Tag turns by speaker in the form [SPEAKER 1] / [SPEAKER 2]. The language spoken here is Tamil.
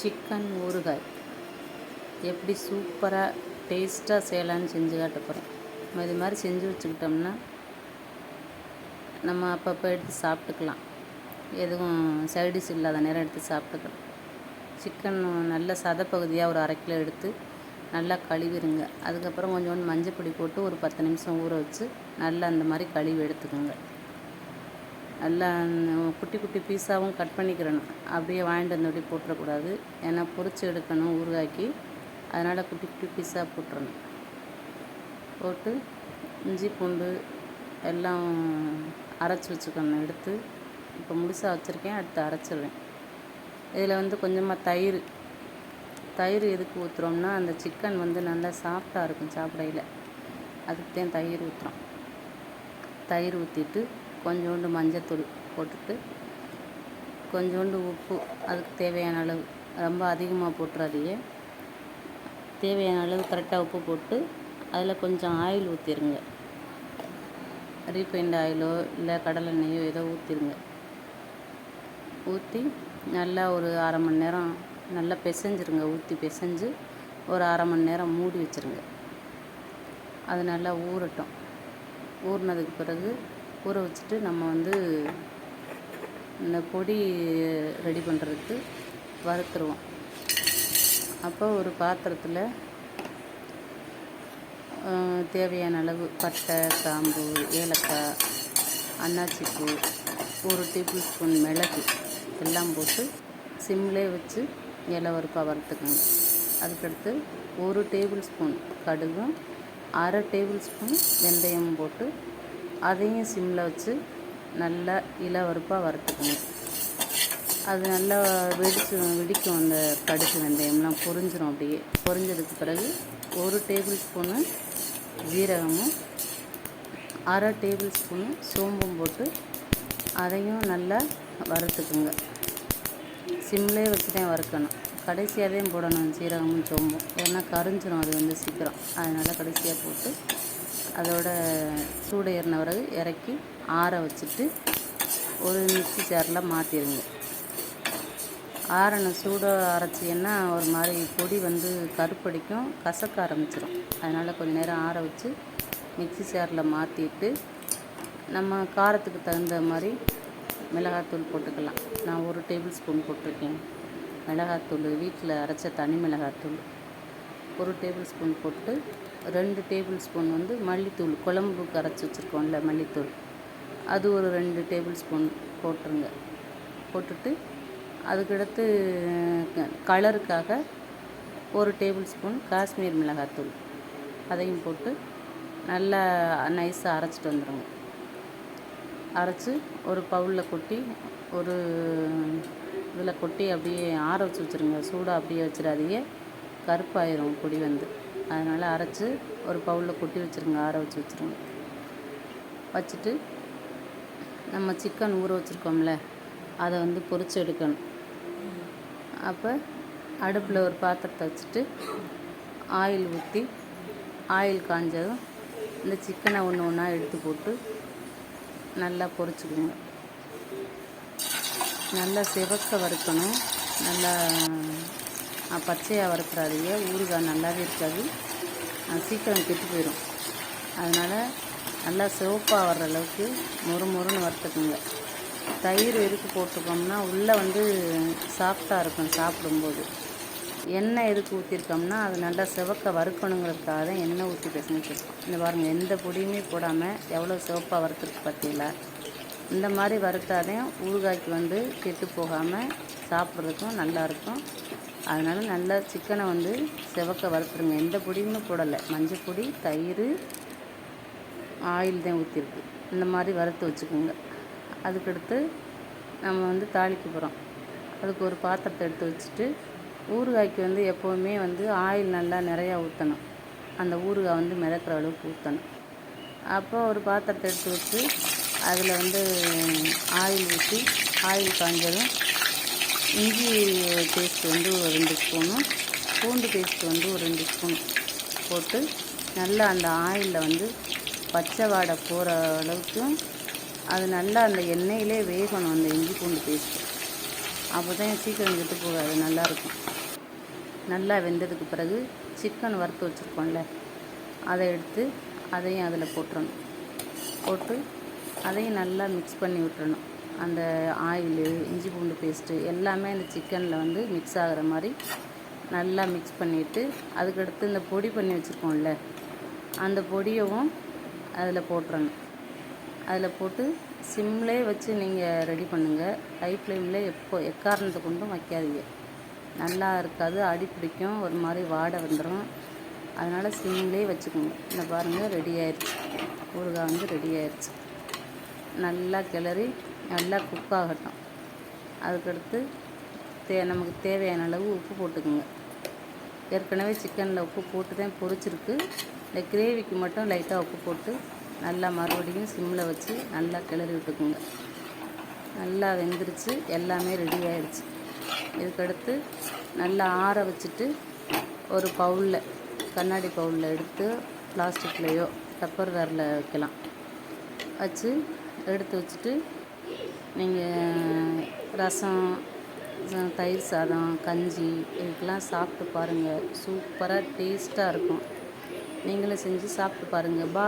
[SPEAKER 1] சிக்கன் ஊறுகாய். எப்படி சூப்பராக டேஸ்ட்டாக செய்யலான்னு செஞ்சு காட்ட போகிறேன் இது மாதிரி செஞ்சு வச்சுக்கிட்டோம்னா நம்ம அப்பப்போ எடுத்து சாப்பிட்டுக்கலாம். எதுவும் சைடிஷ் இல்லாத நேரம் எடுத்து சாப்பிட்டுக்கலாம். சிக்கன் நல்ல சதப்பகுதியாக ஒரு அரை கிலோ எடுத்து நல்லா கழுவிடுங்க அதுக்கப்புறம் கொஞ்சோண்டு மஞ்சப்பொடி போட்டு ஒரு பத்து நிமிஷம் ஊற வச்சு நல்லா அந்த மாதிரி கழுவி எடுத்துக்கோங்க. நல்லா குட்டி குட்டி பீஸாகவும் கட் பண்ணிக்கிறணும். அப்படியே வாங்கிட்டு வந்து அப்படியே போட்டுறக்கூடாது. ஏன்னா பொரிச்சு எடுக்கணும் ஊறுகாய்க்கு. அதனால் குட்டி குட்டி பீஸாக போட்டுறணும். போட்டு இஞ்சி பூண்டு எல்லாம் அரைச்சி வச்சுக்கணும் எடுத்து. இப்போ முழுசாக வச்சுருக்கேன் அடுத்து அரைச்சிடுவேன் இதில் வந்து கொஞ்சமாக தயிர் தயிர் எதுக்கு ஊற்றுறோம்னா அந்த சிக்கன் வந்து நல்லா சாஃப்டாக இருக்கும் சாப்பிடையில். அதுக்கு தான் தயிர் ஊற்றுறோம் தயிர் ஊற்றிட்டு கொஞ்சோண்டு மஞ்சத்தூள் போட்டுட்டு கொஞ்சோண்டு உப்பு அதுக்கு தேவையான அளவு. ரொம்ப அதிகமாக போட்டுறாதீங்க. தேவையான அளவு கரெக்டாக உப்பு போட்டு அதில் கொஞ்சம் ஆயில் ஊற்றிடுங்க ரீஃபைண்ட் ஆயிலோ இல்லை கடலெண்ணெயோ ஏதோ ஊற்றிடுங்க ஊற்றி நல்லா ஒரு அரை மணி நேரம் நல்லா பிசைஞ்சிருங்க. ஊற்றி பிசைஞ்சு ஒரு அரை மணி நேரம் மூடி வச்சுருங்க. அது நல்லா ஊறட்டும். ஊறினதுக்கு பிறகு ஊற வச்சுட்டு நம்ம வந்து இந்த பொடி ரெடி பண்ணுறதுக்கு வறுத்துருவோம். அப்போ ஒரு பாத்திரத்தில் தேவையான அளவு பட்டை கிராம்பு ஏலக்காய் அன்னாச்சிப்பூ ஒரு டேபிள் ஸ்பூன் மிளகு எல்லாம் போட்டு சிம்லே வச்சு இலை வறுப்பாக வறுத்துக்கோங்க அதுக்கடுத்து ஒரு டேபிள் ஸ்பூன் கடுகும் அரை டேபிள் ஸ்பூன் வெந்தயம் போட்டு அதையும் சிம்மில் வச்சு நல்லா இலை வறுத்துக்கணும். அது நல்லா வெடிச்சு வெடிக்கும் அந்த கடுகு வெந்தயம்லாம் பொரிஞ்சிடும் அப்படியே. பொரிஞ்சதுக்கு பிறகு ஒரு டேபிள் ஸ்பூனு ஜீரகமும் அரை டேபிள் ஸ்பூனு சோம்பும் போட்டு அதையும் நல்லா வறுத்துக்குங்க. சிம்லே வச்சு தான் வறுக்கணும். கடைசியாகவே போடணும் சீரகமும் சோம்பும். ஏன்னா கரிஞ்சிரும் அது வந்து சீக்கிரம். அதனால் கடைசியாக போட்டு அதோட சூடு ஏறின பிறகு இறக்கி ஆற வச்சுட்டு ஒரு மிக்சி ஜாரில் மாற்றிடுங்க. ஆறின சூட அரைச்சிங்கன்னா ஒரு மாதிரி பொடி வந்து கருப்படிக்கும் கசக்க ஆரம்பிச்சிடும் அதனால் கொஞ்சம் நேரம் ஆற வச்சு மிக்சி ஜாரில் மாற்றிட்டு நம்ம காரத்துக்கு தகுந்த மாதிரி மிளகாத்தூள் போட்டுக்கலாம். நான் ஒரு டேபிள் ஸ்பூன் போட்டிருக்கேன். மிளகாத்தூள் வீட்டில் அரைச்ச தனி மிளகாத்தூள் ஒரு டேபிள் ஸ்பூன் போட்டு ரெண்டு டேபிள் ஸ்பூன் வந்து மல்லித்தூள் குழம்புக்கு அரைச்சி வச்சுருக்கோம்ல மல்லித்தூள். அது ஒரு ரெண்டு டேபிள் ஸ்பூன் போட்டுருங்க. போட்டுட்டு அதுக்கடுத்து கலருக்காக ஒரு டேபிள் ஸ்பூன் காஷ்மீர் மிளகாத்தூள். அதையும் போட்டு நல்லா நைஸாக அரைச்சிட்டு வந்துடுங்க அரைச்சி ஒரு பவுலில் கொட்டி ஒரு இதில் கொட்டி அப்படியே ஆற வச்சு வச்சுருங்க. சூடாக அப்படியே வச்சிடாதீங்க. கருப்பாயிரும் பொடி வந்து. அதனால் அரைச்சி ஒரு பவுலில் கொட்டி வச்சுருங்க ஆற வச்சு வச்சுருங்க. வச்சுட்டு நம்ம சிக்கன் ஊற வச்சுருக்கோம்ல அதை வந்து பொறிச்சு எடுக்கணும். அப்போ அடுப்பில் ஒரு பாத்திரத்தை வச்சுட்டு ஆயில் ஊற்றி ஆயில் காஞ்சதும் இந்த சிக்கனை ஒன்று ஒன்றா எடுத்து போட்டு நல்லா பொரிச்சுக்குங்க. நல்லா சிவக்க வறுக்கணும் நல்லா பச்சையாக வறுத்துறாதீங்க ஊறுகாய் நல்லாவே இருக்காது. சீக்கிரம் கெட்டு போயிடும் அதனால் நல்லா சிவப்பாக வர்ற அளவுக்கு மொறு மொறுன்னு வறுத்துக்குங்க. தயிர் எதுக்கு போட்டிருக்கோம்னா உள்ளே வந்து சாஃப்டாக இருக்கும் சாப்பிடும்போது. எண்ணெய் எதுக்கு ஊற்றிருக்கோம்னா அது நல்லா சிவக்க வறுக்கணுங்கிறதுக்காக தான் எண்ணெய் ஊற்றி பிசைஞ்சிருக்கோம் இந்த பாருங்கள் எந்த பொடியுமே போடாமல் எவ்வளோ சிவப்பாக வறுத்துருக்கு பார்த்தீங்களா இந்த மாதிரி வறுத்தாதான் ஊறுகாய்க்கு வந்து கெட்டு போகாமல் சாப்பிட்றதுக்கும் நல்லாயிருக்கும் அதனால் நல்லா சிக்கனை வந்து செவக்க வறுத்துருங்க. எந்த பொடியுமே போடலை. மஞ்சள் பொடி தயிர் ஆயில் தான் ஊற்றிருக்கு இந்த மாதிரி வறுத்து வச்சுக்கோங்க. அதுக்கடுத்து நம்ம வந்து தாளிக்க போகிறோம் அதுக்கு ஒரு பாத்திரத்தை எடுத்து வச்சுட்டு ஊறுகாய்க்கு வந்து எப்போவுமே வந்து ஆயில் நல்லா நிறையா ஊற்றணும் அந்த ஊறுகாய் வந்து மிதக்கிற அளவுக்கு ஊற்றணும் அப்போ ஒரு பாத்திரத்தை எடுத்து வச்சு அதில் வந்து ஆயில் ஊற்றி ஆயில் காஞ்சதும் இஞ்சி பேஸ்ட் வந்து ஒரு ரெண்டு ஸ்பூனும் பூண்டு பேஸ்ட் வந்து ஒரு ரெண்டு ஸ்பூன் போட்டு நல்லா அந்த ஆயிலில் வந்து பச்சை வாடை போகிற அளவுக்கு அது நல்லா அந்த எண்ணெயிலே வேகணும் அந்த இஞ்சி பூண்டு பேஸ்ட். அப்போ தான் சீக்கிரம் கெட்டு போகாது நல்லாயிருக்கும். நல்லா வெந்ததுக்கு பிறகு சிக்கன் வறுத்து வச்சுருக்கோம்ல அதை எடுத்து அதையும் அதில் போட்டுறணும். போட்டு அதையும் நல்லா மிக்ஸ் பண்ணி விட்டுறணும். அந்த ஆயிலு இஞ்சி பூண்டு பேஸ்ட்டு எல்லாமே அந்த சிக்கனில் வந்து மிக்ஸ் ஆகிற மாதிரி நல்லா மிக்ஸ் பண்ணிவிட்டு அதுக்கடுத்து இந்த பொடி பண்ணி வச்சுருக்கோம்ல அந்த பொடியவும் அதில் போட்டுருங்க அதில் போட்டு சிம்லே வச்சு நீங்கள் ரெடி பண்ணுங்கள் ஹை ஃப்ளேமில் எப்போ எக்காரணத்தை கொண்டும் வைக்காதீங்க. நல்லா இருக்காது அடி பிடிக்கும் ஒரு மாதிரி வாடை வந்துடும் அதனால் சிம்லே வச்சுக்கோங்க. இந்த பாருங்கள் ரெடி ஆயிடுச்சு ஊறுகாய் வந்து ரெடி ஆயிடுச்சு நல்லா கிளறி நல்லா குக் ஆகட்டும். அதுக்கடுத்து தே நமக்கு தேவையான அளவு உப்பு போட்டுக்குங்க. ஏற்கனவே சிக்கனில் உப்பு போட்டு தான் பொரிச்சிருக்கு. இந்த கிரேவிக்கு மட்டும் லைட்டாக உப்பு போட்டு நல்லா மறுபடியும் சிம்மில் வச்சு நல்லா கிளறி விட்டுக்குங்க. நல்லா வெந்துருச்சு. எல்லாமே ரெடி ஆயிடுச்சு. இதுக்கடுத்து நல்லா ஆற வச்சுட்டு ஒரு பவுலில் கண்ணாடி பவுலில் எடுத்து பிளாஸ்டிக்லேயோ டப்பர் வேரில் வைக்கலாம். வச்சு எடுத்து வச்சுட்டு நீங்கள் ரசம் தயிர் சாதம் கஞ்சி இதுக்கெல்லாம் சாப்பிட்டு பாருங்கள் சூப்பராக டேஸ்ட்டாக இருக்கும். நீங்களும் செஞ்சு சாப்பிட்டு பாருங்கள் பா